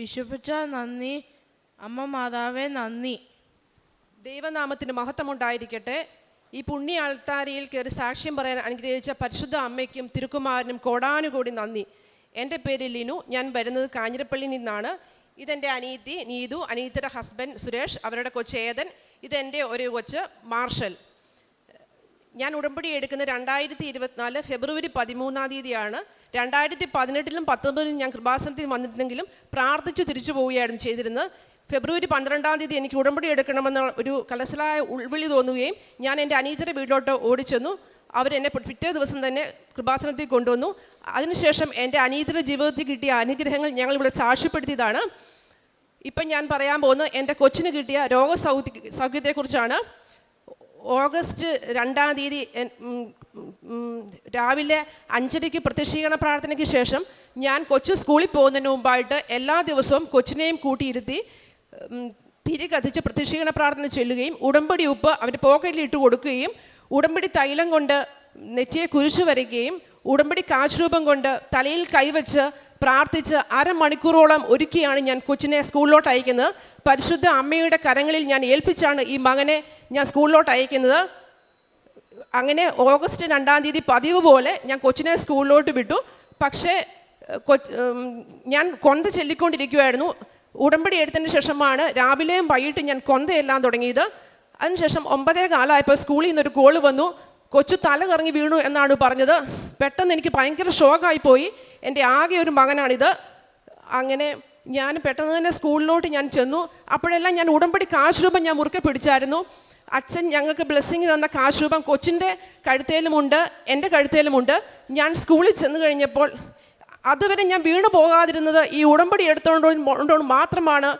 ഈശോപ്പച്ച നന്ദി. അമ്മ മാതാവേ നന്ദി. ദൈവനാമത്തിന് മഹത്വമുണ്ടായിരിക്കട്ടെ. ഈ പുണ്യ ആൾത്താരിയിൽ കയറി സാക്ഷ്യം പറയാൻ അനുഗ്രഹിച്ച പരിശുദ്ധ അമ്മയ്ക്കും തിരുക്കുമാരനും കോടാനുകൂടി നന്ദി. എന്റെ പേര് ലിനു ഞാൻ വരുന്നത് കാഞ്ഞിരപ്പള്ളിയിൽ നിന്നാണ്. ഇതെന്റെ അനീതി നീതു അനീതിയുടെ ഹസ്ബൻഡ് സുരേഷ് അവരുടെ കൊച്ചേതൻ ഇതെന്റെ ഒരു കൊച്ച് മാർഷൽ. ഞാൻ ഉടമ്പടി എടുക്കുന്ന രണ്ടായിരത്തി ഇരുപത്തിനാല് ഫെബ്രുവരി പതിമൂന്നാം തീയതിയാണ്. രണ്ടായിരത്തി പതിനെട്ടിലും പത്തൊമ്പതിലും ഞാൻ കൃപാസനത്തിൽ വന്നിരുന്നെങ്കിലും പ്രാർത്ഥിച്ച് തിരിച്ചു പോവുകയായിരുന്നു ചെയ്തിരുന്നത്. ഫെബ്രുവരി പന്ത്രണ്ടാം തീയതി എനിക്ക് ഉടമ്പടി എടുക്കണമെന്ന ഒരു കലശലായ ഉൾവിളി തോന്നുകയും ഞാൻ എന്റെ അനീതരെ വീട്ടിലോട്ട് ഓടിച്ചെന്നു. അവരെന്നെ പിറ്റേ ദിവസം തന്നെ കൃപാസനത്തിൽ കൊണ്ടുവന്നു. അതിനുശേഷം എന്റെ അനീതര ജീവിതത്തിൽ കിട്ടിയ അനുഗ്രഹങ്ങൾ ഞങ്ങൾ ഇവിടെ സാക്ഷ്യപ്പെടുത്തിയതാണ്. ഇപ്പം ഞാൻ പറയാൻ പോകുന്നത് എന്റെ കൊച്ചിന് കിട്ടിയ രോഗസൗഖ്യ സൗഖ്യത്തെക്കുറിച്ചാണ്. ഓഗസ്റ്റ് രണ്ടാം തീയതി രാവിലെ അഞ്ചരയ്ക്ക് പ്രത്യക്ഷീകരണ പ്രാർത്ഥനയ്ക്ക് ശേഷം ഞാൻ കൊച്ചു സ്കൂളിൽ പോകുന്നതിന് മുമ്പായിട്ട് എല്ലാ ദിവസവും കൊച്ചിനെയും കൂട്ടിയിരുത്തി തിരി കത്തിച്ച് പ്രത്യക്ഷീകരണ പ്രാർത്ഥന ചൊല്ലുകയും ഉടമ്പടി ഉപ്പ് അവന്റെ പോക്കറ്റിൽ ഇട്ട് കൊടുക്കുകയും ഉടമ്പടി തൈലം കൊണ്ട് നെറ്റിയെ കുരിശു വരയ്ക്കുകയും ഉടമ്പടി കാശ് രൂപം കൊണ്ട് തലയിൽ കൈവച്ച് പ്രാർത്ഥിച്ച് അരമണിക്കൂറോളം ഒരുക്കിയാണ് ഞാൻ കൊച്ചിനെ സ്കൂളിലോട്ട് അയക്കുന്നത്. പരിശുദ്ധ അമ്മയുടെ കരങ്ങളിൽ ഞാൻ ഏൽപ്പിച്ചാണ് ഈ മകനെ ഞാൻ സ്കൂളിലോട്ട് അയക്കുന്നത്. അങ്ങനെ ഓഗസ്റ്റ് രണ്ടാം തീയതി പതിവ് പോലെ ഞാൻ കൊച്ചിനെ സ്കൂളിലോട്ട് വിട്ടു. പക്ഷേ ഞാൻ കൊന്ത ചൊല്ലിക്കൊണ്ടിരിക്കുമായിരുന്നു ഉടമ്പടി എടുത്തതിന് ശേഷമാണ് രാവിലെയും വൈകിട്ട് ഞാൻ കൊന്തയെല്ലാം തുടങ്ങിയത്. അതിനുശേഷം ഒമ്പതേ കാലമായപ്പോൾ സ്കൂളിൽ നിന്നൊരു കോൾ വന്നു. കൊച്ചു തല കറങ്ങി വീണു എന്നാണ് പറഞ്ഞത്. പെട്ടെന്ന് എനിക്ക് ഭയങ്കര ഷോക്കായി പോയി. എന്റെ ആകെ ഒരു മകനാണിത്. അങ്ങനെ ഞാൻ പെട്ടെന്ന് തന്നെ സ്കൂളിലോട്ട് ഞാൻ ചെന്നു. അപ്പോഴെല്ലാം ഞാൻ ഉടമ്പടി കാശ് രൂപം ഞാൻ മുറുക്കെ പിടിച്ചായിരുന്നു. അച്ഛൻ ഞങ്ങൾക്ക് ബ്ലെസ്സിങ് തന്ന കാശ് രൂപം കൊച്ചിന്റെ കഴുത്തേലുമുണ്ട് എന്റെ കഴുത്തേലുമുണ്ട്. ഞാൻ സ്കൂളിൽ ചെന്ന് കഴിഞ്ഞപ്പോൾ അതുവരെ ഞാൻ വീണു പോകാതിരുന്നത് ഈ ഉടമ്പടി എടുത്തോണ്ടോ മാത്രമാണ്.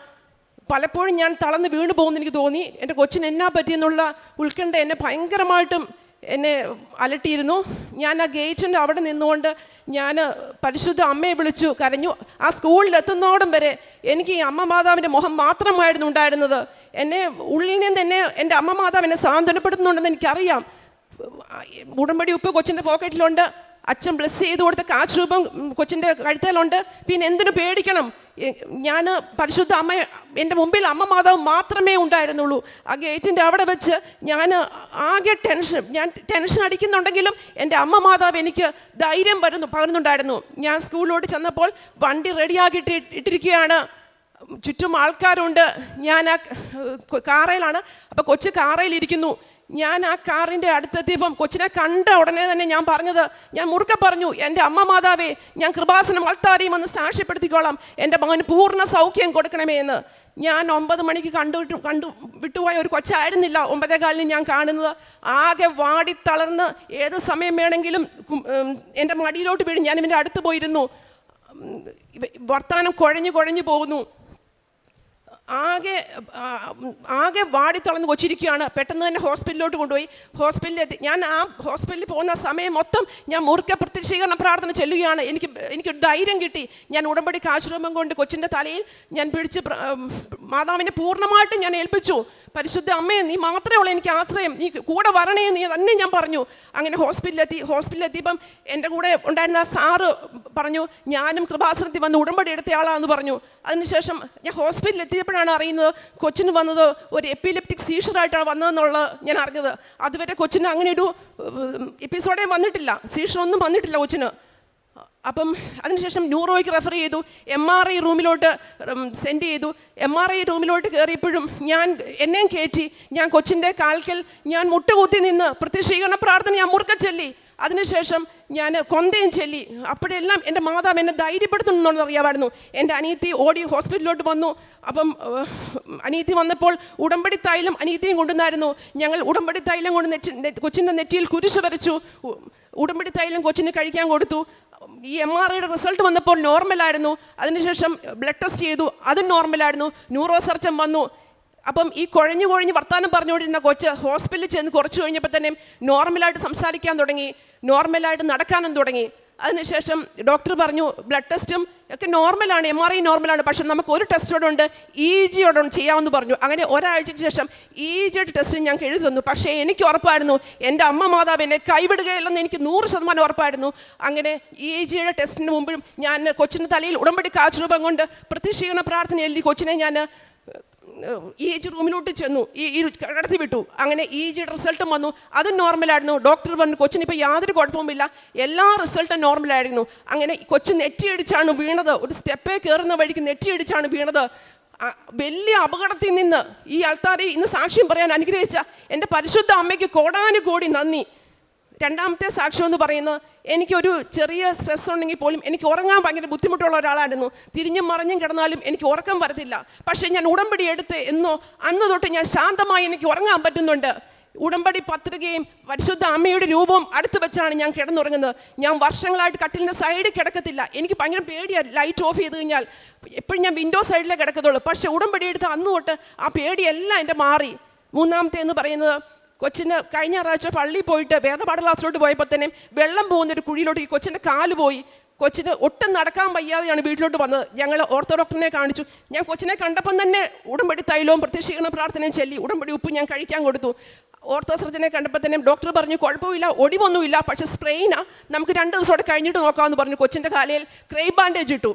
പലപ്പോഴും ഞാൻ തളർന്ന് വീണു പോകുമെന്ന് എനിക്ക് തോന്നി. എന്റെ കൊച്ചിന് എന്നാ പറ്റിയെന്നുള്ള ഉത്കണ്ഠ എന്നെ ഭയങ്കരമായിട്ടും എന്നെ അലട്ടിയിരുന്നു. ഞാൻ ആ ഗേറ്റിന്റെ അവിടെ നിന്നുകൊണ്ട് ഞാൻ പരിശുദ്ധ അമ്മയെ വിളിച്ചു കരഞ്ഞു. ആ സ്കൂളിൽ എത്തുന്നോടം വരെ എനിക്ക് ഈ അമ്മ മാതാവിന്റെ മുഖം മാത്രമായിരുന്നു ഉണ്ടായിരുന്നത്. എന്നെ ഉള്ളിൽ നിന്ന് എന്നെ എന്റെ അമ്മ മാതാവ് എന്നെ സാന്ത്വനപ്പെടുത്തുന്നുണ്ടെന്ന് എനിക്കറിയാം. ഉടമ്പടി ഉപ്പ് കൊച്ചിന്റെ പോക്കറ്റിലുണ്ട്. അച്ഛൻ ബ്ലസ് ചെയ്ത് കൊടുത്ത കാശ് രൂപം കൊച്ചിന്റെ കഴുത്തേലുണ്ട്. പിന്നെ എന്തിനു പേടിക്കണം? ഞാൻ പരിശുദ്ധ അമ്മ എന്റെ മുമ്പിൽ അമ്മ മാതാവ് മാത്രമേ ഉണ്ടായിരുന്നുള്ളൂ. ആ ഗേറ്റിന്റെ അവിടെ വെച്ച് ഞാൻ ആകെ ടെൻഷൻ ഞാൻ ടെൻഷൻ അടിക്കുന്നുണ്ടെങ്കിലും എന്റെ അമ്മ മാതാവ് എനിക്ക് ധൈര്യം വരുന്നു പകരുന്നുണ്ടായിരുന്നു. ഞാൻ സ്കൂളിലോട്ട് ചെന്നപ്പോൾ വണ്ടി റെഡിയാക്കിയിട്ട് ഇട്ടിരിക്കുകയാണ്. ചുറ്റും ആൾക്കാരുണ്ട്. ഞാൻ ആ കാറയിലാണ്. അപ്പോൾ കൊച്ചു കാറയിലിരിക്കുന്നു. ഞാൻ ആ കാറിന്റെ അടുത്തെത്തിയപ്പം കൊച്ചിനെ കണ്ട ഉടനെ തന്നെ ഞാൻ പറഞ്ഞത് ഞാൻ മുറുക്കെ പറഞ്ഞു എന്റെ അമ്മ മാതാവേ ഞാൻ കൃപാസനം വളർത്താരെയും ഒന്ന് സാക്ഷ്യപ്പെടുത്തിക്കോളാം. എന്റെ മകന് പൂർണ സൗഖ്യം കൊടുക്കണമേ എന്ന്. ഞാൻ ഒമ്പത് മണിക്ക് കണ്ടു കണ്ടു വിട്ടുപോയ ഒരു കൊച്ചായിരുന്നില്ല ഒമ്പതേ കാലിന് ഞാൻ കാണുന്നത്. ആകെ വാടി തളർന്ന് ഏത് സമയം വേണമെങ്കിലും എന്റെ മടിയിലോട്ട് വീഴും ഞാൻ ഇവന്റെ അടുത്ത് പോയിരുന്നു. വർത്തമാനം കുഴഞ്ഞു കുഴഞ്ഞു പോകുന്നു. ആകെ ആകെ വാടി തളർന്ന് കൊച്ചിരിക്കുകയാണ്. പെട്ടെന്ന് തന്നെ ഹോസ്പിറ്റലിലോട്ട് കൊണ്ടുപോയി. ഹോസ്പിറ്റലിൽ ഞാൻ ആ ഹോസ്പിറ്റലിൽ പോകുന്ന സമയം മൊത്തം ഞാൻ മുറുക്കെ പ്രത്യക്ഷീകരണ പ്രാർത്ഥന ചെല്ലുകയാണ്. എനിക്ക് എനിക്ക് ധൈര്യം കിട്ടി. ഞാൻ ഉടമ്പടി കാശുരൂപം കൊണ്ട് കൊച്ചിന്റെ തലയിൽ ഞാൻ പിടിച്ച് മാതാവിനെ പൂർണമായിട്ടും ഞാൻ ഏൽപ്പിച്ചു. പരിശുദ്ധ അമ്മയെ നീ മാത്രമേ ഉള്ളൂ എനിക്ക് ആശ്രയം. നീ കൂടെ വരണേ നീ തന്നെ ഞാൻ പറഞ്ഞു. അങ്ങനെ ഹോസ്പിറ്റലിലെത്തി ഹോസ്പിറ്റലിലെത്തിയപ്പം എന്റെ കൂടെ ഉണ്ടായിരുന്ന സാറ് പറഞ്ഞു ഞാനും കൃപാസനത്തിൽ വന്ന് ഉടമ്പടി എടുത്തയാളാണെന്ന് പറഞ്ഞു. അതിനുശേഷം ഞാൻ ഹോസ്പിറ്റലിൽ എത്തിയപ്പോഴാണ് അറിയുന്നത്. കൊച്ചിന് വന്നത് ഒരു എപ്പിലെപ്റ്റിക് സീഷറായിട്ടാണ് വന്നതെന്നുള്ളത് ഞാൻ അറിഞ്ഞത്. അതുവരെ കൊച്ചിന് അങ്ങനെ ഒരു എപ്പിസോഡേ വന്നിട്ടില്ല. സീഷറൊന്നും വന്നിട്ടില്ല കൊച്ചിന്. അപ്പം അതിനുശേഷം ന്യൂറോയ്ക്ക് റെഫർ ചെയ്തു. എം ആർ ഐ റൂമിലോട്ട് സെൻഡ് ചെയ്തു. എം ആർ ഐ റൂമിലോട്ട് കയറിയപ്പോഴും ഞാൻ എന്നെയും കയറ്റി. ഞാൻ കൊച്ചിന്റെ കാൽക്കൽ ഞാൻ മുട്ടുകുത്തി നിന്ന് പ്രത്യക്ഷീകരണ പ്രാർത്ഥന ഞാൻ മുറുക്ക ചൊല്ലി. അതിനുശേഷം ഞാൻ കൊന്തയും ചൊല്ലി. അപ്പോഴെല്ലാം എന്റെ മാതാവ് എന്നെ ധൈര്യപ്പെടുത്തുന്നുണ്ടെന്ന് അറിയാമായിരുന്നു. എന്റെ അനിയത്തി ഓടി ഹോസ്പിറ്റലിലോട്ട് വന്നു. അപ്പം അനിയത്തി വന്നപ്പോൾ ഉടമ്പടി തൈലം അനിയത്തിയും കൊണ്ടുവന്നായിരുന്നു. ഞങ്ങൾ ഉടമ്പടി തൈലം കൊണ്ട് നെറ്റി കൊച്ചിന്റെ നെറ്റിയിൽ കുരിശ് വരച്ചു. ഉടമ്പടി തൈലം കൊച്ചിന് കഴിക്കാൻ കൊടുത്തു. ഈ എം ആർ ഐയുടെ റിസൾട്ട് വന്നപ്പോൾ നോർമലായിരുന്നു. അതിനുശേഷം ബ്ലഡ് ടെസ്റ്റ് ചെയ്തു. അതും നോർമലായിരുന്നു. ന്യൂറോ സർജൻ വന്നു. അപ്പം ഈ കുഴഞ്ഞു കുഴഞ്ഞ് വർത്താനം പറഞ്ഞുകൊണ്ടിരുന്ന കൊച്ച് ഹോസ്പിറ്റലിൽ ചെന്ന് കുറച്ച് കഴിഞ്ഞപ്പോൾ തന്നെ നോർമലായിട്ട് സംസാരിക്കാൻ തുടങ്ങി നോർമലായിട്ട് നടക്കാനും തുടങ്ങി. അതിനുശേഷം ഡോക്ടർ പറഞ്ഞു ബ്ലഡ് ടെസ്റ്റും ഒക്കെ നോർമലാണ് എം ആർ ഐ നോർമലാണ് പക്ഷെ നമുക്ക് ഒരു ടെസ്റ്റോടുണ്ട് ഇ ജിയോടുണ്ട് ചെയ്യാമെന്ന് പറഞ്ഞു. അങ്ങനെ ഒരാഴ്ചയ്ക്ക് ശേഷം ഇ ജിയുടെ ടെസ്റ്റ് ഞങ്ങൾക്ക് എഴുതി തന്നു. പക്ഷേ എനിക്ക് ഉറപ്പായിരുന്നു എന്റെ അമ്മ മാതാവ് എന്നെ കൈവിടുകയില്ലെന്ന് എനിക്ക് നൂറ് ശതമാനം ഉറപ്പായിരുന്നു. അങ്ങനെ ഇ ജിയുടെ ടെസ്റ്റിന് മുമ്പും ഞാൻ കൊച്ചിന്റെ തലയിൽ ഉടമ്പടി കാച്ചുരൂപം രൂപം കൊണ്ട് പ്രതിഷീകരണ പ്രാർത്ഥന എഴുതി കൊച്ചിനെ ഞാൻ ഇ എച്ച് റൂമിലോട്ട് ചെന്നു. ഈ ഈ കടത്തി വിട്ടു. അങ്ങനെ ഇ ജി റിസൾട്ടും വന്നു. അതും നോർമലായിരുന്നു. ഡോക്ടർ പറഞ്ഞു കൊച്ചിന് ഇപ്പോൾ യാതൊരു കുഴപ്പവുമില്ല. എല്ലാ റിസൾട്ടും നോർമലായിരുന്നു. അങ്ങനെ കൊച്ചു നെറ്റിയടിച്ചാണ് വീണത്. ഒരു സ്റ്റെപ്പേ കയറുന്ന വഴിക്ക് നെറ്റിയടിച്ചാണ് വീണത്. വലിയ അപകടത്തിൽ നിന്ന് ഈ ആൾക്കാരെ ഇന്ന് സാക്ഷ്യം പറയാൻ അനുഗ്രഹിച്ച എന്റെ പരിശുദ്ധ അമ്മയ്ക്ക് കോടാനുകോടി നന്ദി. രണ്ടാമത്തെ സാക്ഷ്യം എന്ന് പറയുന്നത് എനിക്കൊരു ചെറിയ സ്ട്രെസ് ഉണ്ടെങ്കിൽ പോലും എനിക്ക് ഉറങ്ങാൻ ഭയങ്കര ബുദ്ധിമുട്ടുള്ള ഒരാളായിരുന്നു. തിരിഞ്ഞും മറിഞ്ഞും കിടന്നാലും എനിക്ക് ഉറക്കം വരത്തില്ല. പക്ഷേ ഞാൻ ഉടമ്പടി എടുത്ത് എന്നോ അന്ന് തൊട്ട് ഞാൻ ശാന്തമായി എനിക്ക് ഉറങ്ങാൻ പറ്റുന്നുണ്ട്. ഉടമ്പടി പത്രികയും പരിശുദ്ധ അമ്മയുടെ രൂപവും അടുത്ത് വെച്ചാണ് ഞാൻ കിടന്നുറങ്ങുന്നത്. ഞാൻ വർഷങ്ങളായിട്ട് കട്ടിലിന്റെ സൈഡിൽ കിടക്കത്തില്ല. എനിക്ക് ഭയങ്കര പേടിയാണ് ലൈറ്റ് ഓഫ് ചെയ്ത് കഴിഞ്ഞാൽ. എപ്പോഴും ഞാൻ വിൻഡോ സൈഡിലേ കിടക്കത്തുള്ളൂ. പക്ഷേ ഉടമ്പടി എടുത്ത് അന്ന് തൊട്ട് ആ പേടിയെല്ലാം എന്റെ മാറി. മൂന്നാമത്തെ എന്ന് പറയുന്നത് കൊച്ചിന് കഴിഞ്ഞ ഞായറാഴ്ച പള്ളിയിൽ പോയിട്ട് വേദപാഠ ക്ലാസ്സിലോട്ട് പോയപ്പോൾ തന്നെ വെള്ളം പോകുന്ന ഒരു കുഴിയിലോട്ട് ഈ കൊച്ചിന്റെ കാൽ പോയി. കൊച്ചിന് ഒട്ടും നടക്കാൻ വയ്യാതെയാണ് വീട്ടിലോട്ട് വന്നത്. ഞങ്ങൾ ഓർത്തോ ഡോക്ടറിനെ കാണിച്ചു. ഞാൻ കൊച്ചിനെ കണ്ടപ്പം തന്നെ ഉടമ്പടി തൈലവും പ്രത്യക്ഷീകരണ പ്രാർത്ഥനയും ചൊല്ലി ഉടമ്പടി ഉപ്പ് ഞാൻ കഴിക്കാൻ കൊടുത്തു. ഓർത്തോ സർജനെ കണ്ടപ്പോൾ തന്നെ ഡോക്ടർ പറഞ്ഞു കുഴപ്പമില്ല ഒടിവൊന്നുമില്ല പക്ഷെ സ്പ്രെയിനാ. നമുക്ക് രണ്ട് ദിവസമോടെ കഴിഞ്ഞിട്ട് നോക്കാമെന്ന് പറഞ്ഞു കൊച്ചിന്റെ കാലയിൽ ക്രൈ ബാൻഡേജ് ഇട്ടു.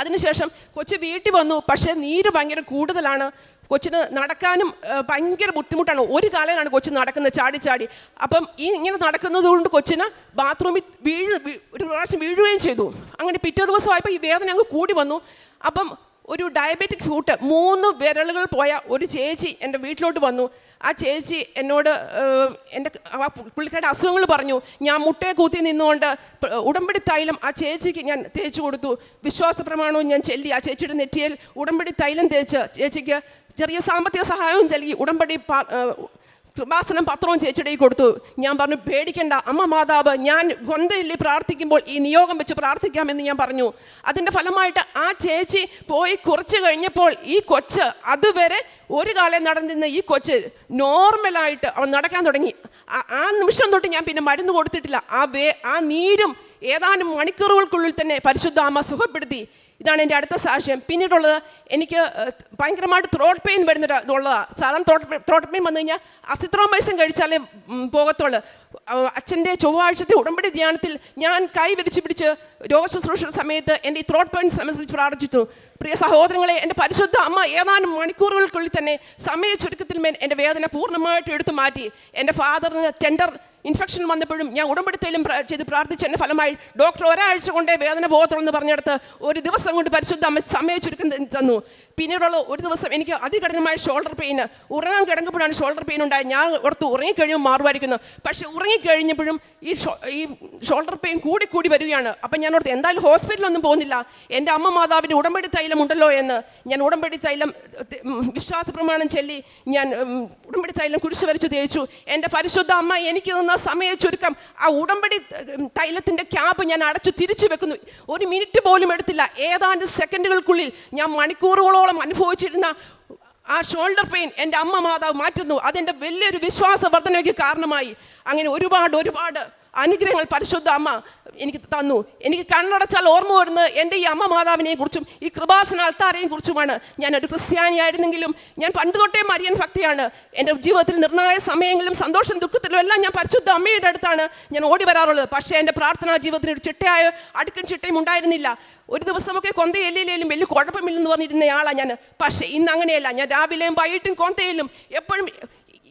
അതിനുശേഷം കൊച്ചു വീട്ടിൽ വന്നു പക്ഷേ നീര് ഭയങ്കര കൂടുതലാണ്. കൊച്ചിന് നടക്കാനും ഭയങ്കര ബുദ്ധിമുട്ടാണ്. ഒരു കാലയിലാണ് കൊച്ചു നടക്കുന്നത് ചാടി ചാടി. അപ്പം ഈ ഇങ്ങനെ നടക്കുന്നത് കൊണ്ട് കൊച്ചിന് ബാത്റൂമിൽ വീഴ് ഒരു പ്രാവശ്യം വീഴുകയും ചെയ്തു. അങ്ങനെ പിറ്റേ ദിവസമായപ്പോൾ ഈ വേദന അങ്ങ് കൂടി വന്നു. അപ്പം ഒരു ഡയബറ്റിക് ഫ്യൂട്ട് മൂന്ന് വിരലുകൾ പോയ ഒരു ചേച്ചി എന്റെ വീട്ടിലോട്ട് വന്നു. ആ ചേച്ചി എന്നോട് എന്റെ ആ പുള്ളിക്കാരുടെ അസുഖങ്ങൾ പറഞ്ഞു. ഞാൻ മുട്ടയെ കൂത്തി നിന്നുകൊണ്ട് ഉടമ്പടി തൈലം ആ ചേച്ചിക്ക് ഞാൻ തേച്ച് കൊടുത്തു. വിശ്വാസ പ്രമാണവും ഞാൻ ചെല്ലി ആ ചേച്ചിയുടെ നെറ്റിയിൽ ഉടമ്പടി തൈലം തേച്ച് ചേച്ചിക്ക് ചെറിയ സാമ്പത്തിക സഹായവും ചെല്ലി ഉടമ്പടി കൃപാസനം പത്രവും ചേച്ചിയുടെ കൊടുത്തു. ഞാൻ പറഞ്ഞു പേടിക്കണ്ട അമ്മ മാതാവ് ഞാൻ ഗൊന്തയില്ലി പ്രാർത്ഥിക്കുമ്പോൾ ഈ നിയോഗം വെച്ച് പ്രാർത്ഥിക്കാമെന്ന് ഞാൻ പറഞ്ഞു. അതിന്റെ ഫലമായിട്ട് ആ ചേച്ചി പോയി കുറച്ച് കഴിഞ്ഞപ്പോൾ ഈ കൊച്ച് അതുവരെ ഒരു കാലം നടന്നിരുന്ന ഈ കൊച്ച് നോർമലായിട്ട് അവൻ നടക്കാൻ തുടങ്ങി. ആ നിമിഷം തൊട്ട് ഞാൻ പിന്നെ മരുന്ന് കൊടുത്തിട്ടില്ല. ആ വേ ആ നീരും ഏതാനും മണിക്കൂറുകൾക്കുള്ളിൽ തന്നെ പരിശുദ്ധ അമ്മ സുഖപ്പെടുത്തി. ഇതാണ് എന്റെ അടുത്ത സാക്ഷ്യം. പിന്നീടുള്ളത് എനിക്ക് ഭയങ്കരമായിട്ട് ത്രോട്ട് പെയിൻ വരുന്നൊരു ഇതുള്ളതാണ് സാധാരണ ത്രോട്ട് ത്രോട്ട് പെയിൻ വന്നു കഴിഞ്ഞാൽ അസിത്രോമൈസിൻ കഴിച്ചാലേ പോകത്തുള്ളൂ. അച്ഛന്റെ ചൊവ്വാഴ്ചത്തെ ഉടമ്പടി ധ്യാനത്തിൽ ഞാൻ കൈ വിരിച്ച് പിടിച്ച് രോഗശുശ്രൂഷയുടെ സമയത്ത് എന്റെ ഈ ത്രോട്ട് പെയിൻ സംബന്ധിച്ച് പ്രാർത്ഥിച്ചു. പ്രിയ സഹോദരങ്ങളെ എന്റെ പരിശുദ്ധ അമ്മ ഏതാനും മണിക്കൂറുകൾക്കുള്ളിൽ തന്നെ സമയ ചുരുക്കത്തിൽ മേൽ എന്റെ വേദന പൂർണമായിട്ട് എടുത്തു മാറ്റി. എന്റെ ഫാദറിന് ടെൻഡർ ഇൻഫെക്ഷൻ വന്നപ്പോഴും ഞാൻ ഉടമ്പെടുത്തലും ചെയ്ത് പ്രാർത്ഥിച്ചതിന്റെ ഫലമായി ഡോക്ടർ ഒരാഴ്ച കൊണ്ടേ വേദന ബോധം എന്ന് പറഞ്ഞെടുത്ത് ഒരു ദിവസം കൊണ്ട് പരിശുദ്ധ സമയ ചുരുക്കം തന്നു. പിന്നീടുള്ള ഒരു ദിവസം എനിക്ക് അതികഠിനമായ ഷോൾഡർ പെയിൻ ഉറങ്ങാൻ കിടക്കുമ്പോഴാണ് ഷോൾഡർ പെയിൻ ഉണ്ടായത്. ഞാൻ ഓർത്ത് ഉറങ്ങിക്കഴിയുമ്പോൾ മാറുമായിരിക്കുന്നു. പക്ഷേ ഉറങ്ങിക്കഴിഞ്ഞപ്പോഴും ഈ ഈ ഷോൾഡർ പെയിൻ കൂടി കൂടി വരികയാണ്. അപ്പം ഞാൻ ഓർത്ത് എന്തായാലും ഹോസ്പിറ്റലൊന്നും പോകുന്നില്ല. എന്റെ അമ്മ മാതാവിന്റെ ഉടമ്പടി തൈലം ഉണ്ടല്ലോ എന്ന് ഞാൻ ഉടമ്പടി തൈലം വിശ്വാസ പ്രമാണം ചൊല്ലി ഞാൻ ഉടമ്പടി തൈലം കുരിശ് വരച്ച് തേച്ചു. എന്റെ പരിശുദ്ധ അമ്മ എനിക്ക് തന്ന സമയ ചുരുക്കം ആ ഉടമ്പടി തൈലത്തിന്റെ ക്യാപ്പ് ഞാൻ അടച്ചു തിരിച്ചു വെക്കുന്നു. ഒരു മിനിറ്റ് പോലും എടുത്തില്ല. ഏതാണ്ട് സെക്കൻഡുകൾക്കുള്ളിൽ ഞാൻ മണിക്കൂറുകളോളം അനുഭവിച്ചിരുന്ന ആ ഷോൾഡർ പെയിൻ എന്റെ അമ്മ മാതാവ് മാറ്റുന്നു. അതെന്റെ വലിയൊരു വിശ്വാസ വർധനയ്ക്ക് കാരണമായി. അങ്ങനെ ഒരുപാട് ഒരുപാട് അനുഗ്രഹങ്ങൾ പരിശുദ്ധ അമ്മ എനിക്ക് തന്നു. എനിക്ക് കണ്ണടച്ചാൽ ഓർമ്മ വരുന്നത് എന്റെ ഈ അമ്മ മാതാവിനെയും കുറിച്ചും ഈ കൃപാസന അൾത്താരെയും കുറിച്ചുമാണ്. ഞാൻ ഒരു ക്രിസ്ത്യാനിയായിരുന്നെങ്കിലും ഞാൻ പണ്ട് തൊട്ടേ മരിയൻ ഭക്തിയാണ്. എന്റെ ജീവിതത്തിൽ നിർണായ സമയങ്ങളിലും സന്തോഷം ദുഃഖത്തിലും എല്ലാം ഞാൻ പരിശുദ്ധ അമ്മയുടെ അടുത്താണ് ഞാൻ ഓടി വരാറുള്ളത്. പക്ഷേ എന്റെ പ്രാർത്ഥനാ ജീവിതത്തിന് ഒരു ചിട്ടയായ അടുക്കും ചിട്ടയും ഉണ്ടായിരുന്നില്ല. ഒരു ദിവസമൊക്കെ കൊന്തയില്ലേലും വലിയ കുഴപ്പമില്ലെന്ന് പറഞ്ഞിരുന്ന ആളാണ് ഞാൻ. പക്ഷേ ഇന്ന് അങ്ങനെയല്ല. ഞാൻ രാവിലെയും വൈകിട്ടും കൊന്തയിലും എപ്പോഴും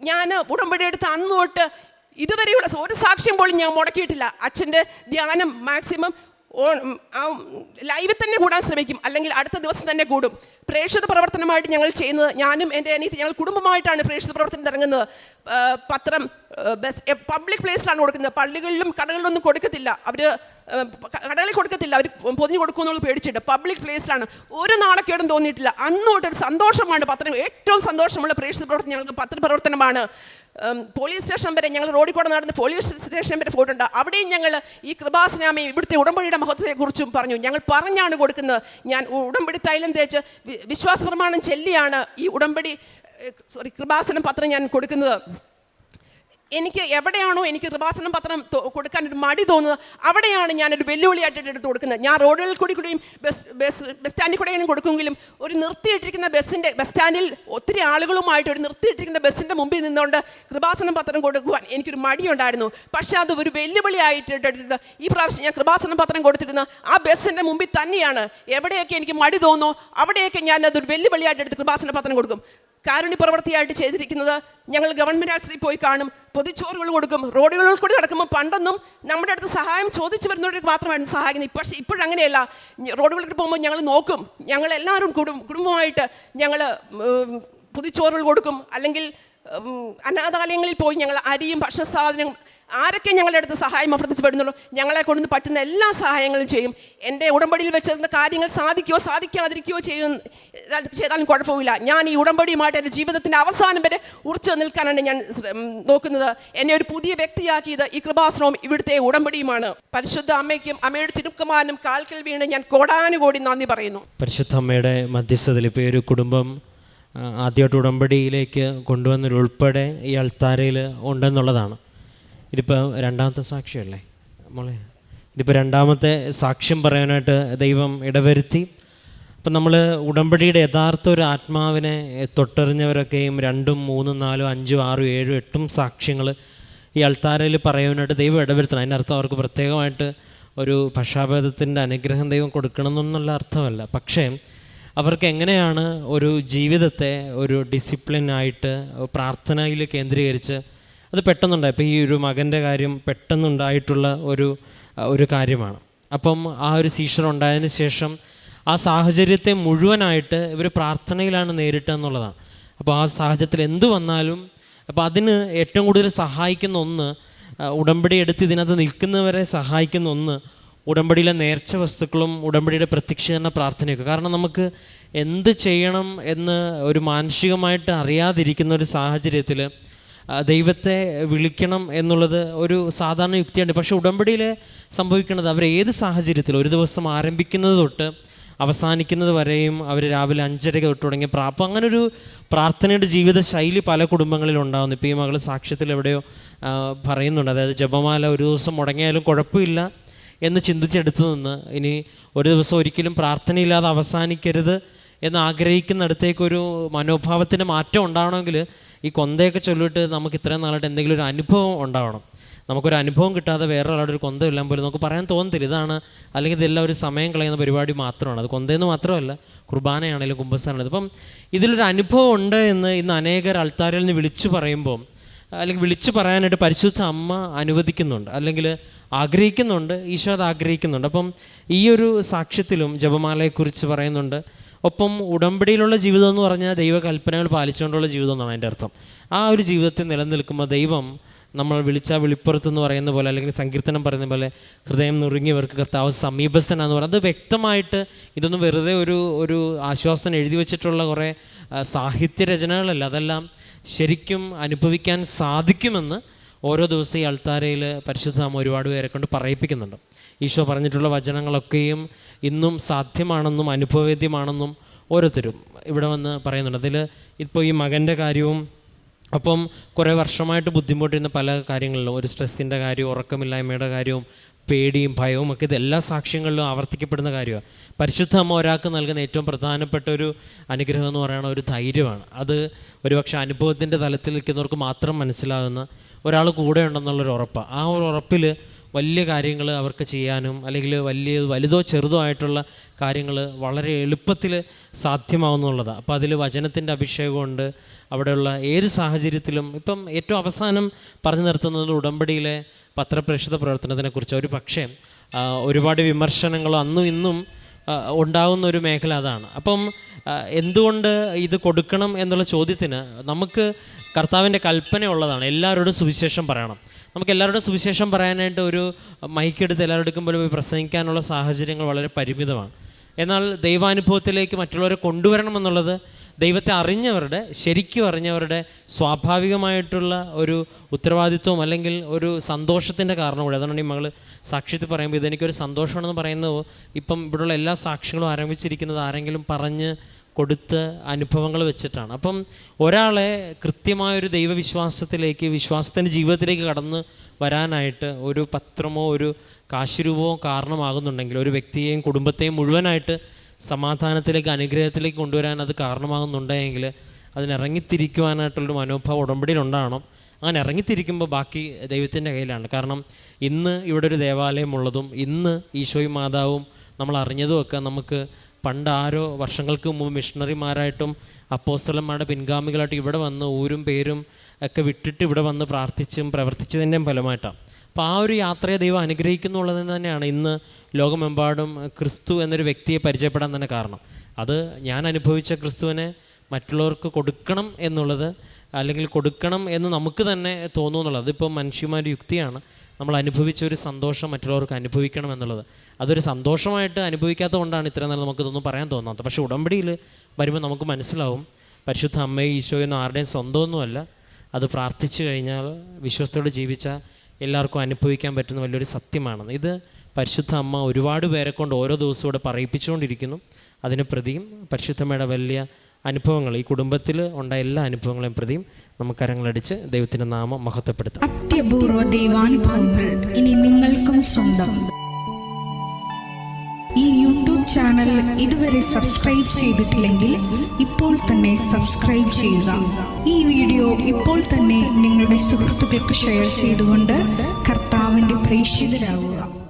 ഞാൻ ഉടമ്പടി എടുത്ത് അന്ന് തൊട്ട് ഇതുവരെയുള്ള ഒരു സാക്ഷ്യം പോലും ഞാൻ മുടക്കിയിട്ടില്ല. അച്ഛന്റെ ധ്യാനം മാക്സിമം ലൈവിൽ തന്നെ കൂടാൻ ശ്രമിക്കും. അല്ലെങ്കിൽ അടുത്ത ദിവസം തന്നെ കൂടും. പ്രേക്ഷിത പ്രവർത്തനമായിട്ട് ഞങ്ങൾ ചെയ്യുന്നത് ഞാനും എന്റെ അനിയത്തി ഞങ്ങൾ കുടുംബമായിട്ടാണ് പ്രേക്ഷിത പ്രവർത്തനം ഇറങ്ങുന്നത്. പത്രം ബസ് പബ്ലിക് പ്ലേസിലാണ് കൊടുക്കുന്നത്. പള്ളികളിലും കടകളിലൊന്നും കൊടുക്കത്തില്ല. അവർ കടകളിൽ കൊടുക്കത്തില്ല. അവർ പൊതിഞ്ഞു കൊടുക്കുമെന്നുള്ള പേടിച്ചിട്ട്. പബ്ലിക് പ്ലേസിലാണ്. ഒരു നാളക്കേടും തോന്നിയിട്ടില്ല. അന്ന് തൊട്ടൊരു സന്തോഷമാണ് പത്രം. ഏറ്റവും സന്തോഷമുള്ള പ്രേക്ഷിത പ്രവർത്തനം ഞങ്ങൾക്ക് പത്രപ്രവർത്തനമാണ്. പോലീസ് സ്റ്റേഷൻ വരെ ഞങ്ങൾ റോഡിൽ കൂടെ നടന്ന് പോലീസ് സ്റ്റേഷൻ വരെ പോയിട്ടുണ്ട്. അവിടെയും ഞങ്ങൾ ഈ കൃപാസനാമയും ഇവിടുത്തെ ഉടമ്പടിയുടെ മഹത്വത്തെക്കുറിച്ചും പറഞ്ഞു. ഞങ്ങൾ പറഞ്ഞാണ് കൊടുക്കുന്നത്. ഞാൻ ഉടമ്പടി തൈലം തേച്ച് വിശ്വാസ പ്രമാണം ചെല്ലിയാണ് ഈ ഉടമ്പടി സോറി കൃപാസനം പത്രം ഞാൻ കൊടുക്കുന്നത്. എനിക്ക് എവിടെയാണോ എനിക്ക് കൃപാസനം പത്രം കൊടുക്കാൻ ഒരു മടി തോന്നുന്നത് അവിടെയാണ് ഞാനൊരു വെല്ലുവിളിയായിട്ട് എടുത്ത് കൊടുക്കുന്നത്. ഞാൻ റോഡുകളിൽ കൂടി കൂടിയും ബസ് ബസ് ബസ് സ്റ്റാൻഡിൽ കൂടെയും കൊടുക്കുമെങ്കിലും ഒരു നിർത്തിയിട്ടിരിക്കുന്ന ബസ്സിന്റെ ബസ് സ്റ്റാൻഡിൽ ഒത്തിരി ആളുകളുമായിട്ട് ഒരു നിർത്തിയിട്ടിരിക്കുന്ന ബസ്സിന്റെ മുമ്പിൽ നിന്നുകൊണ്ട് കൃപാസനം പത്രം കൊടുക്കുവാൻ എനിക്കൊരു മടിയുണ്ടായിരുന്നു. പക്ഷേ അത് ഒരു വെല്ലുവിളിയായിട്ട് എടുത്ത് ഈ പ്രാവശ്യം ഞാൻ കൃപാസനം പത്രം കൊടുത്തിരുന്ന ആ ബസ്സിന്റെ മുമ്പിൽ തന്നെയാണ്. എവിടെയൊക്കെ എനിക്ക് മടി തോന്നുന്നു അവിടെയൊക്കെ ഞാൻ അതൊരു വെല്ലുവിളിയായിട്ട് എടുത്ത് കൃപാസന പത്രം കൊടുക്കും. കാരുണ്യ പ്രവൃത്തിയായിട്ട് ചെയ്തിരിക്കുന്നത് ഞങ്ങൾ ഗവൺമെന്റ് ആശുപത്രി പോയി കാണും. പൊതിച്ചോറുകൾ കൊടുക്കും റോഡുകളിൽ കൂടി നടക്കുമ്പോൾ പണ്ടൊന്നും നമ്മുടെ അടുത്ത് സഹായം ചോദിച്ചു വരുന്നവർക്ക് മാത്രമായിരുന്നു സഹായിക്കുന്നത്. പക്ഷേ ഇപ്പോഴങ്ങനെയല്ല റോഡുകളിൽ പോകുമ്പോൾ ഞങ്ങൾ നോക്കും. ഞങ്ങൾ എല്ലാവരും കുടും കുടുംബമായിട്ട് ഞങ്ങൾ പൊതിച്ചോറുകൾ കൊടുക്കും. അല്ലെങ്കിൽ അനാഥാലയങ്ങളിൽ പോയി ഞങ്ങൾ അരിയും ഭക്ഷണ സാധനങ്ങളും ആരൊക്കെ ഞങ്ങളുടെ അടുത്ത് സഹായം അഭ്യർത്ഥിച്ച് വരുന്നുള്ളൂ ഞങ്ങളെ കൊണ്ടുവന്ന് പറ്റുന്ന എല്ലാ സഹായങ്ങളും ചെയ്യും. എന്റെ ഉടമ്പടിയിൽ വെച്ചിരുന്ന കാര്യങ്ങൾ സാധിക്കുകയോ സാധിക്കാതിരിക്കുകയോ ചെയ്യും ചെയ്താലും കുഴപ്പമില്ല. ഞാൻ ഈ ഉടമ്പടിയുമായിട്ട് എന്റെ ജീവിതത്തിന്റെ അവസാനം വരെ ഉറച്ചു നിൽക്കാനാണ് ഞാൻ നോക്കുന്നത്. എന്നെ ഒരു പുതിയ വ്യക്തിയാക്കിയത് ഈ കൃപാശ്രമം ഇവിടുത്തെ ഉടമ്പടിയുമാണ്. പരിശുദ്ധ അമ്മയ്ക്കും അമ്മയുടെ തിരുക്കുമാരനും കാൽക്കൽ വീണ് ഞാൻ കോടാനുകോടി നന്ദി പറയുന്നു. പരിശുദ്ധ അമ്മയുടെ മധ്യസ്ഥതയിൽ ഇപ്പോൾ ഒരു കുടുംബം ആദ്യമായിട്ട് ഉടമ്പടിയിലേക്ക് കൊണ്ടുവന്നൊരുൾപ്പെടെ ഈ അൾത്താരയിൽ ഉണ്ടെന്നുള്ളതാണ്. ഇതിപ്പോൾ രണ്ടാമത്തെ സാക്ഷിയല്ലേ? മോളെ ഇതിപ്പോൾ രണ്ടാമത്തെ സാക്ഷ്യം പറയാനായിട്ട് ദൈവം ഇടവരുത്തി. അപ്പം നമ്മൾ ഉടമ്പടിയുടെ യഥാർത്ഥ ഒരു ആത്മാവിനെ തൊട്ടറിഞ്ഞവരൊക്കെയും രണ്ടും മൂന്നും നാലും അഞ്ചും ആറും ഏഴും എട്ടും സാക്ഷ്യങ്ങൾ ഈ അൾത്താരയിൽ പറയാനായിട്ട് ദൈവം ഇടവരുത്തണം. അതിനർത്ഥം അവർക്ക് പ്രത്യേകമായിട്ട് ഒരു പക്ഷാഭേദത്തിന്റെ അനുഗ്രഹം ദൈവം കൊടുക്കണം എന്നുള്ള അർത്ഥമല്ല. പക്ഷേ അവർക്ക് എങ്ങനെയാണ് ഒരു ജീവിതത്തെ ഒരു ഡിസിപ്ലിനായിട്ട് പ്രാർത്ഥനയിൽ കേന്ദ്രീകരിച്ച് അത് പെട്ടെന്നുണ്ടായി. അപ്പോൾ ഈ ഒരു മകന്റെ കാര്യം പെട്ടെന്നുണ്ടായിട്ടുള്ള ഒരു ഒരു കാര്യമാണ്. അപ്പം ആ ഒരു സീഷർ ഉണ്ടായതിന് ശേഷം ആ സാഹചര്യത്തെ മുഴുവനായിട്ട് ഇവർ പ്രാർത്ഥനയിലാണ് നേരിട്ടുക എന്നുള്ളതാണ് അപ്പോൾ ആ സാഹചര്യത്തിൽ എന്ത് വന്നാലും അപ്പോൾ അതിന് ഏറ്റവും കൂടുതൽ സഹായിക്കുന്ന ഒന്ന് ഉടമ്പടി എടുത്ത് ഇതിനകത്ത് നിൽക്കുന്നവരെ സഹായിക്കുന്ന ഒന്ന് ഉടമ്പടിയിലെ നേർച്ച വസ്തുക്കളും ഉടമ്പടിയുടെ പ്രത്യക്ഷീകരണ പ്രാർത്ഥനയൊക്കെ. കാരണം നമുക്ക് എന്ത് ചെയ്യണം എന്ന് ഒരു മാനസികമായിട്ട് അറിയാതിരിക്കുന്ന ഒരു സാഹചര്യത്തിൽ ദൈവത്തെ വിളിക്കണം എന്നുള്ളത് ഒരു സാധാരണ യുക്തിയാണ് പക്ഷേ ഉടമ്പടിയിൽ സംഭവിക്കുന്നത് അവർ ഏത് സാഹചര്യത്തിൽ? ഒരു ദിവസം ആരംഭിക്കുന്നത് തൊട്ട് അവസാനിക്കുന്നത് വരെയും അവർ രാവിലെ അഞ്ചരയ്ക്ക് തൊട്ട് തുടങ്ങിയ പ്രാപ്പം അങ്ങനൊരു പ്രാർത്ഥനയുടെ ജീവിത ശൈലി പല കുടുംബങ്ങളിൽ ഉണ്ടാകുന്നു ഇപ്പോൾ ഈ മകൾ സാക്ഷ്യത്തിൽ എവിടെയോ പറയുന്നുണ്ട്. അതായത് ജപമാല ഒരു ദിവസം മുടങ്ങിയാലും കുഴപ്പമില്ല എന്ന് ചിന്തിച്ചെടുത്തു നിന്ന് ഇനി ഒരു ദിവസം ഒരിക്കലും പ്രാർത്ഥനയില്ലാതെ അവസാനിക്കരുത് എന്ന് ആഗ്രഹിക്കുന്നിടത്തേക്കൊരു മനോഭാവത്തിന്റെ മാറ്റം ഉണ്ടാവണമെങ്കിൽ ഈ കൊന്തയൊക്കെ ചൊല്ലിട്ട് നമുക്ക് ഇത്രയും നാളായിട്ട് എന്തെങ്കിലും ഒരു അനുഭവം ഉണ്ടാവണം. നമുക്കൊരു അനുഭവം കിട്ടാതെ വേറെ ഒരാളുടെ ഒരു കൊന്ത ഇല്ലാൻ പോലും നമുക്ക് പറയാൻ തോന്നത്തില്ല. ഇതാണ് അല്ലെങ്കിൽ ഇതെല്ലാം ഒരു സമയം കളയുന്ന പരിപാടി മാത്രമാണ്. അത് കൊന്തയെന്ന് മാത്രമല്ല കുർബാനയാണെങ്കിലും കുമ്പസാനാണെങ്കിലും ഇപ്പം ഇതിലൊരു അനുഭവം ഉണ്ട് എന്ന് ഇന്ന് അനേകർ അൾത്താരിൽ നിന്ന് വിളിച്ചു പറയുമ്പോൾ അല്ലെങ്കിൽ വിളിച്ചു പറയാനായിട്ട് പരിശുദ്ധ അമ്മ അനുവദിക്കുന്നുണ്ട്. അല്ലെങ്കിൽ ആഗ്രഹിക്കുന്നുണ്ട് ഈശോ അത് ആഗ്രഹിക്കുന്നുണ്ട്. അപ്പം ഈ ഒരു സാക്ഷ്യത്തിലും ജപമാലയെക്കുറിച്ച് പറയുന്നുണ്ട്. ഒപ്പം ഉടമ്പടിയിലുള്ള ജീവിതം എന്ന് പറഞ്ഞാൽ ദൈവകൽപ്പനകൾ പാലിച്ചുകൊണ്ടുള്ള ജീവിതം എന്നാണ് അതിന്റെ അർത്ഥം. ആ ഒരു ജീവിതത്തിൽ നിലനിൽക്കുമ്പോൾ ദൈവം നമ്മൾ വിളിച്ച വിളിപ്പുറത്ത് എന്ന് പറയുന്ന പോലെ അല്ലെങ്കിൽ സങ്കീർത്തനം പറയുന്ന പോലെ ഹൃദയം നുറുങ്ങിയവർക്ക് കർത്താവ് സമീപസ്ഥനാന്ന് പറയുന്നത് അത് വ്യക്തമായിട്ട് ഇതൊന്നും വെറുതെ ഒരു ഒരു ആശ്വാസം എഴുതി വെച്ചിട്ടുള്ള കുറേ സാഹിത്യ രചനകളല്ല. അതെല്ലാം ശരിക്കും അനുഭവിക്കാൻ സാധിക്കുമെന്ന് ഓരോ ദിവസം ഈ അൾത്താരയിൽ പരിശുദ്ധം ഒരുപാട് പേരെ കൊണ്ട് പറയിപ്പിക്കുന്നുണ്ട്. ഈശോ പറഞ്ഞിട്ടുള്ള വചനങ്ങളൊക്കെയും ഇന്നും സാധ്യമാണെന്നും അനുഭവവേദ്യമാണെന്നും ഓരോരുത്തരും ഇവിടെ വന്ന് പറയുന്നുണ്ട്. അതിൽ ഇപ്പോൾ ഈ മകന്റെ കാര്യവും അപ്പം കുറേ വർഷമായിട്ട് ബുദ്ധിമുട്ടിരുന്ന പല കാര്യങ്ങളിലും ഒരു സ്ട്രെസ്സിന്റെ കാര്യവും ഉറക്കമില്ലായ്മയുടെ കാര്യവും പേടിയും ഭയവും ഒക്കെ ഇത് എല്ലാ സാക്ഷ്യങ്ങളിലും ആവർത്തിക്കപ്പെടുന്ന കാര്യമാണ് പരിശുദ്ധ അമ്മ ഒരാൾക്ക് നൽകുന്ന ഏറ്റവും പ്രധാനപ്പെട്ട ഒരു അനുഗ്രഹം എന്ന് പറയുന്ന ഒരു ധൈര്യമാണ്. അത് ഒരുപക്ഷെ അനുഭവത്തിന്റെ തലത്തിൽ നിൽക്കുന്നവർക്ക് മാത്രം മനസ്സിലാകുന്ന ഒരാൾ കൂടെ ഉണ്ടെന്നുള്ളൊരു ഉറപ്പാണ് ആ ഒരു ഉറപ്പിൽ വലിയ കാര്യങ്ങൾ അവർക്ക് ചെയ്യാനും അല്ലെങ്കിൽ വലിയ വലുതോ ചെറുതോ ആയിട്ടുള്ള കാര്യങ്ങൾ വളരെ എളുപ്പത്തിൽ സാധ്യമാവുന്നുള്ളതാണ്. അപ്പോൾ അതിൽ വചനത്തിന്റെ അഭിഷേകമുണ്ട്. അവിടെയുള്ള ഏത് സാഹചര്യത്തിലും ഇപ്പം ഏറ്റവും അവസാനം പറഞ്ഞു നിർത്തുന്നത് ഉടമ്പടിയിലെ പത്രപ്രേക്ഷിത പ്രവർത്തനത്തിനെക്കുറിച്ച് ഒരു പക്ഷേ ഒരുപാട് വിമർശനങ്ങൾ അന്നും ഇന്നും ഉണ്ടാകുന്ന ഒരു മേഖല അതാണ്. അപ്പം എന്തുകൊണ്ട് ഇത് കൊടുക്കണം എന്നുള്ള ചോദ്യത്തിന് നമുക്ക് കർത്താവിന്റെ കൽപ്പന ഉള്ളതാണ് എല്ലാവരോടും സുവിശേഷം പറയണം. നമുക്ക് എല്ലാവരോടും സുവിശേഷം പറയാനായിട്ട് ഒരു മൈക്കെടുത്ത് എല്ലാവരും എടുക്കുമ്പോൾ പോയി പ്രസംഗിക്കാനുള്ള സാഹചര്യങ്ങൾ വളരെ പരിമിതമാണ്. എന്നാൽ ദൈവാനുഭവത്തിലേക്ക് മറ്റുള്ളവരെ കൊണ്ടുവരണം എന്നുള്ളത് ദൈവത്തെ അറിഞ്ഞവരുടെ ശരിക്കും അറിഞ്ഞവരുടെ സ്വാഭാവികമായിട്ടുള്ള ഒരു ഉത്തരവാദിത്വം അല്ലെങ്കിൽ ഒരു സന്തോഷത്തിന്റെ കാരണം കൂടെ അതുകൊണ്ട് ഈ മകൾ സാക്ഷ്യത്തിൽ പറയുമ്പോൾ ഇതെനിക്കൊരു സന്തോഷമാണെന്ന് പറയുന്നത്. ഇപ്പം ഇവിടെയുള്ള എല്ലാ സാക്ഷ്യങ്ങളും ആരംഭിച്ചിരിക്കുന്നത് ആരെങ്കിലും പറഞ്ഞ് കൊടുത്ത അനുഭവങ്ങൾ വെച്ചിട്ടാണ്. അപ്പം ഒരാളെ കൃത്യമായൊരു ദൈവവിശ്വാസത്തിലേക്ക് വിശ്വാസത്തിന്റെ ജീവിതത്തിലേക്ക് കടന്ന് വരാനായിട്ട് ഒരു പത്രമോ ഒരു കാശുരൂപമോ കാരണമാകുന്നുണ്ടെങ്കിൽ ഒരു വ്യക്തിയെയും കുടുംബത്തെയും മുഴുവനായിട്ട് സമാധാനത്തിലേക്ക് അനുഗ്രഹത്തിലേക്ക് കൊണ്ടുവരാൻ അത് കാരണമാകുന്നുണ്ടെങ്കിൽ അതിനിറങ്ങിത്തിരിക്കുവാനായിട്ടുള്ളൊരു മനോഭാവം ഉടമ്പടിയിലുണ്ടാവണം. അങ്ങനെ ഇറങ്ങിത്തിരിക്കുമ്പോൾ ബാക്കി ദൈവത്തിന്റെ കയ്യിലാണ്. കാരണം ഇന്ന് ഇവിടെ ഒരു ദേവാലയം ഉള്ളതും ഇന്ന് ഈശോയും മാതാവും നമ്മൾ അറിഞ്ഞതുമൊക്കെ നമുക്ക് പണ്ട് ആരോ വർഷങ്ങൾക്ക് മുമ്പ് മിഷണറിമാരായിട്ടും അപ്പോസ്തലന്മാരുടെ പിൻഗാമികളായിട്ട് ഇവിടെ വന്ന് ഊരും പേരും ഒക്കെ വിട്ടിട്ട് ഇവിടെ വന്ന് പ്രാർത്ഥിച്ചും പ്രവർത്തിച്ചതിന്റെയും ഫലമായിട്ടാണ്. അപ്പോൾ ആ ഒരു യാത്രയെ ദൈവം അനുഗ്രഹിക്കുന്നുള്ളതിന് തന്നെയാണ് ഇന്ന് ലോകമെമ്പാടും ക്രിസ്തു എന്നൊരു വ്യക്തിയെ പരിചയപ്പെടാൻ തന്നെ കാരണം. അത് ഞാൻ അനുഭവിച്ച ക്രിസ്തുവിനെ മറ്റുള്ളവർക്ക് കൊടുക്കണം എന്നുള്ളത് അല്ലെങ്കിൽ കൊടുക്കണം എന്ന് നമുക്ക് തന്നെ തോന്നുന്നുള്ളത്. അതിപ്പോൾ മനുഷ്യന്മാരുടെ യുക്തിയാണ്. നമ്മൾ അനുഭവിച്ച ഒരു സന്തോഷം മറ്റുള്ളവർക്ക് അനുഭവിക്കണം എന്നുള്ളത്. അതൊരു സന്തോഷമായിട്ട് അനുഭവിക്കാത്തത് കൊണ്ടാണ് ഇത്രയും നല്ല നമുക്കിതൊന്നും പറയാൻ തോന്നാത്തത്. പക്ഷേ ഉടമ്പടിയിൽ വരുമ്പോൾ നമുക്ക് മനസ്സിലാവും പരിശുദ്ധ അമ്മയും ഈശോയൊന്നും ആരുടെയും സ്വന്തമൊന്നുമല്ല. അത് പ്രാർത്ഥിച്ചു കഴിഞ്ഞാൽ വിശ്വസ്തയോട് ജീവിച്ച എല്ലാവർക്കും അനുഭവിക്കാൻ പറ്റുന്ന വലിയൊരു സത്യമാണ്. ഇത് പരിശുദ്ധ അമ്മ ഒരുപാട് പേരെ കൊണ്ട് ഓരോ ദിവസവും ഇവിടെ പറയിപ്പിച്ചുകൊണ്ടിരിക്കുന്നു. അതിന് പ്രതിയും പരിശുദ്ധമ്മയുടെ വലിയ അനുഭവങ്ങൾ ഈ കുടുംബത്തിൽ ഉണ്ടായ എല്ലാ അനുഭവങ്ങളെയും പ്രതിയും നമുക്ക് അരങ്ങളടിച്ച് ദൈവത്തിന്റെ നാമം മഹത്വപ്പെടുത്താം. അത്യപൂർവ ദൈവാനുഭവങ്ങൾ ഇനി നിങ്ങൾക്കും സ്വന്തം. ഈ യൂട്യൂബ് ചാനൽ ഇതുവരെ സബ്സ്ക്രൈബ് ചെയ്തിട്ടില്ലെങ്കിൽ ഇപ്പോൾ തന്നെ സബ്സ്ക്രൈബ് ചെയ്യുക. ഈ വീഡിയോ ഇപ്പോൾ തന്നെ നിങ്ങളുടെ സുഹൃത്തുക്കൾക്ക് ഷെയർ ചെയ്തുകൊണ്ട് കർത്താവിന്റെ പ്രേക്ഷിതരാകുക